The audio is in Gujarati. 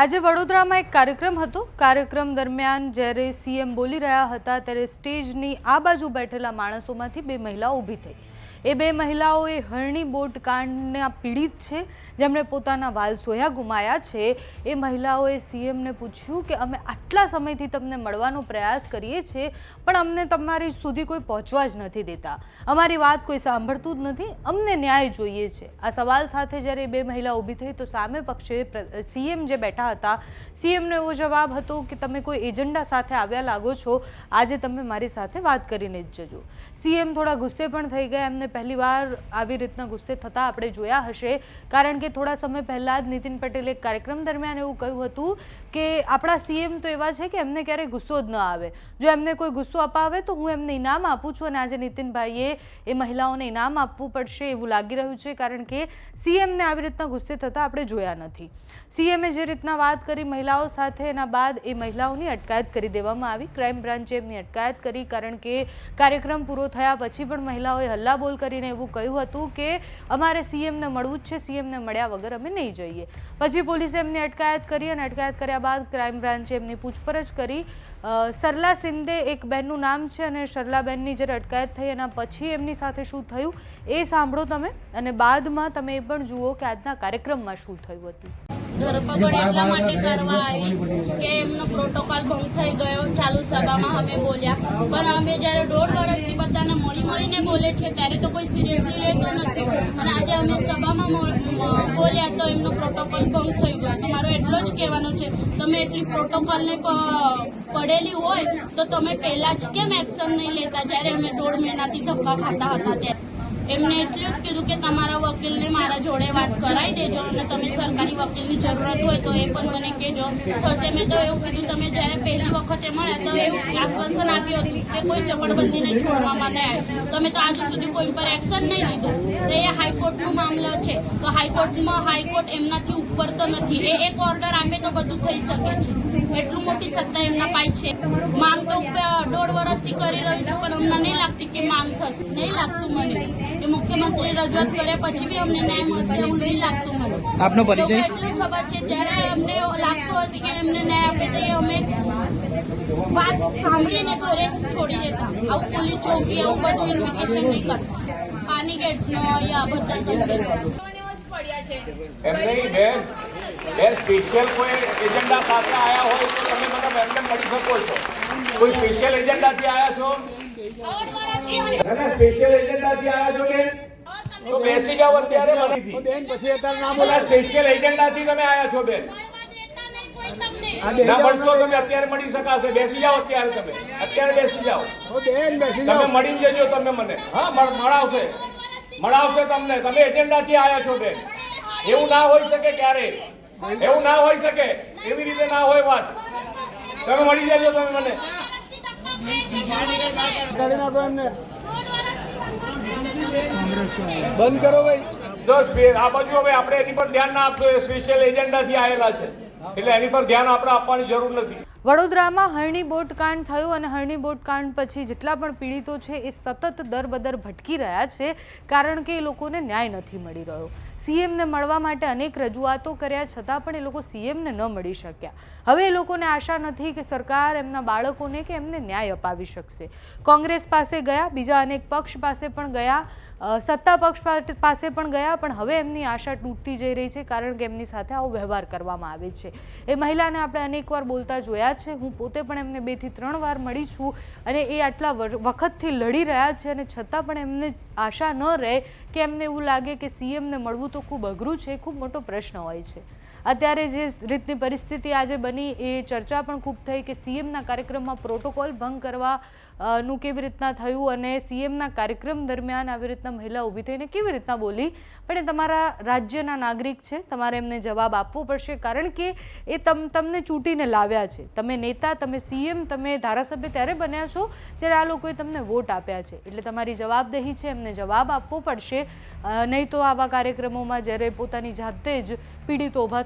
આજે વડોદરામાં એક કાર્યક્રમ હતો. કાર્યક્રમ દરમિયાન જ્યારે સીએમ બોલી રહ્યા હતા, ત્યારે સ્ટેજની આ બાજુ બેઠેલા માણસોમાંથી બે મહિલાઓ ઊભી થઈ. એ બે મહિલાઓ એ હરણી બોટ કાંડના પીડિત છે, જેમણે પોતાના વાલ સોયા ગુમાયા છે. એ મહિલાઓએ સીએમને પૂછ્યું કે અમે આટલા સમયથી તમને મળવાનો પ્રયાસ કરીએ છીએ, પણ અમને તમારી સુધી કોઈ પહોંચવા જ નથી દેતા. અમારી વાત કોઈ સાંભળતું જ નથી, અમને ન્યાય જોઈએ છે. આ સવાલ સાથે જ્યારે બે મહિલા ઊભી થઈ તો સામે પક્ષે સીએમ જે બેઠા હતા, સીએમનો એવો જવાબ હતો કે તમે કોઈ એજન્ડા સાથે આવ્યા લાગો છો, આજે તમે મારી સાથે વાત કરીને જ જજો. સીએમ થોડા ગુસ્સે પણ થઈ ગયા, એમને પહેલીવાર આવી રીતના ગુસ્સે થતા આપણે જોયા હશે. કારણ કે થોડા સમય પહેલાં જ નીતિન પટેલે એક કાર્યક્રમ દરમિયાન એવું કહ્યું હતું કે આપણા સીએમ તો એવા છે કે એમને ક્યારેય ગુસ્સો જ ન આવે. જો એમને કોઈ ગુસ્સો અપાવે તો હું એમને ઇનામ આપું છું અને આજે નીતિનભાઈએ એ મહિલાઓને ઇનામ આપવું પડશે એવું લાગી રહ્યું છે કારણ કે સીએમને આવી રીતના ગુસ્સે થતા આપણે જોયા નથી. સીએમે જે રીતના વાત કરી મહિલાઓ સાથે, એના બાદ એ મહિલાઓની અટકાયત કરી દેવામાં આવી. ક્રાઇમ બ્રાન્ચે એમની અટકાયત કરી કારણ કે કાર્યક્રમ પૂરો થયા પછી પણ મહિલાઓએ હલ્લાબોલ કરીને એવું કહ્યું હતું કે અમારે સીએમને મળવું જ છે સીએમને મળ્યા વગર અમે નહીં જઈએ. પછી પોલીસે એમની અટકાયત કરી અને અટકાયત કર્યા બાદ ક્રાઇમ બ્રાન્ચે એમની પૂછપરછ કરી. સરલા સિંદે એક બહેનનું નામ છે અને સરલાબેનની જ્યારે અટકાયત થઈ એના પછી એમની સાથે શું થયું એ સાંભળો તમે અને બાદમાં તમે એ પણ જુઓ કે આજના કાર્યક્રમમાં શું થયું હતું. ધરપકડ એટલા માટે કરવા આવી કે એમનો પ્રોટોકોલ ભંગ થઈ ગયો ચાલુ સભામાં અમે બોલ્યા. પણ અમે જ્યારે દોઢ મળી બોલે છે ત્યારે તો કોઈ સિરિયસલી લેતો નથી. અને આજે અમે સભામાં બોલ્યા તો એમનો પ્રોટોકોલ ભંગ થઈ ગયો. તો મારો એટલો જ કહેવાનો છે, તમે એટલી પ્રોટોકોલને પડેલી હોય તો તમે પહેલા જ કેમ એક્શન નહીં લેતા? જ્યારે અમે દોઢ મહિનાથી ધક્કા ખાતા હતા ત્યારે. એમને એટલું જ કીધું કે તમારા વકીલને મારા જોડે વાત કરાવી દેજો અને તમે સરકારી વકીલની જરૂરત હોય તો એ પણ મને કહેજો. પછી મેં તો એવું કીધું, તમે જ્યારે પહેલી વખતે મળ્યા તો એવું આશ્વાસન આપ્યું હતું કે કોઈ ચપડબંધીને છોડવામાં નહીં આવે તમે તો આજુ સુધી કોઈ પર એક્શન નહીં લીધું. તો એ હાઈકોર્ટનો મામલો છે. તો હાઈકોર્ટમાં હાઈકોર્ટ એમનાથી ઉપર તો નથી. એ એક ઓર્ડર આપે તો બધું થઈ શકે છે. એટલું મોટી સત્તા એમના પાસે છે. માંગ તો દોઢ વર્ષથી કરી રહ્યું છું, પણ અમને નહીં લાગતી કે માંગ થશે. નહીં લાગતું મને. મુખ્યમંત્રી રજૂઆત કર્યા પછી બી અમને ન્યાય મળશે એવું નહીં લાગતું મને. આપનો પરિચય? એટલું ખબર છે જ્યારે અમને લાગતું હશે કે એમને ન્યાય આપે તો અમે વાત સાંભળીને ઘરે છોડી દેતા. આવું પોલીસ ચોકી આવું બધું ઇન્વિટેશન નહીં કરતા. પાણી ગેટનો યા બેન બેન સ્પેશિયલ કોઈ એજન્ડા સાથે આવ્યા હોય તો તમે મને એમને મળી શકો છો. કોઈ સ્પેશિયલ એજન્ડાથી આવ્યા છો? દોઢ વર્ષથી અમે ના ના સ્પેશિયલ એજન્ડાથી આવ્યા છો બેન. તો બેસી જાવ અત્યારે મળી બેન પછી અત્યારે ના બોલા સ્પેશિયલ એજન્ડાથી તમે આયા છો બેન. ના મળશો તમે અત્યારે મળી શકાશે. બેસી જાઓ અત્યારે તમે. અત્યારે બેસી જાઓ. તમે મળી જજો તમે મને. હા મળાવશે. મળાવશે તમને. તમે એજન્ડાથી આવ્યા છો બેન. એવું ના હોઈ શકે ક્યારે. એવું ના હોઈ શકે. એવી રીતે ના હોય વાત. તમે મળી જજો તમે મને. બંધ કરો ભાઈ. જો આ બાજુ હવે આપણે એની પર ધ્યાન ના આપશો, એ સ્પેશિયલ એજન્ડાથી આવેલા છે. એટલે એની પર ધ્યાન આપણે આપવાની જરૂર નથી. વડોદરામાં હરણી બોટકાંડ થયું અને હરણી બોટકાંડ પછી જેટલા પણ પીડિતો છે એ સતત દરબદર ભટકી રહ્યા છે, કારણ કે એ લોકોને ન્યાય નથી મળી રહ્યો. સીએમને મળવા માટે અનેક રજૂઆતો કર્યા, છતાં પણ એ લોકો સીએમને ન મળી શક્યા. હવે એ લોકોને આશા નથી કે સરકાર એમના બાળકોને કે એમને ન્યાય અપાવી શકશે. કોંગ્રેસ પાસે ગયા, બીજા અનેક પક્ષ પાસે પણ ગયા સત્તા પક્ષ પાસે પણ ગયા, પણ હવે એમની આશા તૂટતી જઈ રહી છે, કારણ કે એમની સાથે આવો વ્યવહાર કરવામાં આવે છે. એ મહિલાને આપણે અનેકવાર બોલતા જોયા છે. હું પોતે પણ એમને બેથી ત્રણ વાર મળી છું અને એ આટલા વખતથી લડી રહ્યા છે અને છતાં પણ એમને આશા ન રહે કે એમને એવું લાગે કે સીએમને મળવું તો ખૂબ અઘરું છે. ખૂબ મોટો પ્રશ્ન હોય છે. અત્યારે જે રીતની પરિસ્થિતિ આજે બની એ ચર્ચા પણ ખૂબ થઈ કે સીએમના કાર્યક્રમમાં પ્રોટોકોલ ભંગ કરવા નું કેવી રીતના થયું અને સીએમના કાર્યક્રમ દરમિયાન આવી રીતના મહિલા ઊભી થઈને કેવી રીતના બોલી? પણ એ તમારા રાજ્યના નાગરિક છે, તમારે એમને જવાબ આપવો પડશે કારણ કે એ તમ, તમને ચૂંટીને લાવ્યા છે. તમે નેતા, તમે સીએમ, તમે ધારાસભ્ય ત્યારે બન્યા છો જ્યારે આ લોકોએ તમને વોટ આપ્યા છે. એટલે તમારી જવાબદેહી છે, એમને જવાબ આપવો પડશે. નહીં તો આવા કાર્યક્રમોમાં જ્યારે પોતાની જાતે જ પીડિતો ઊભા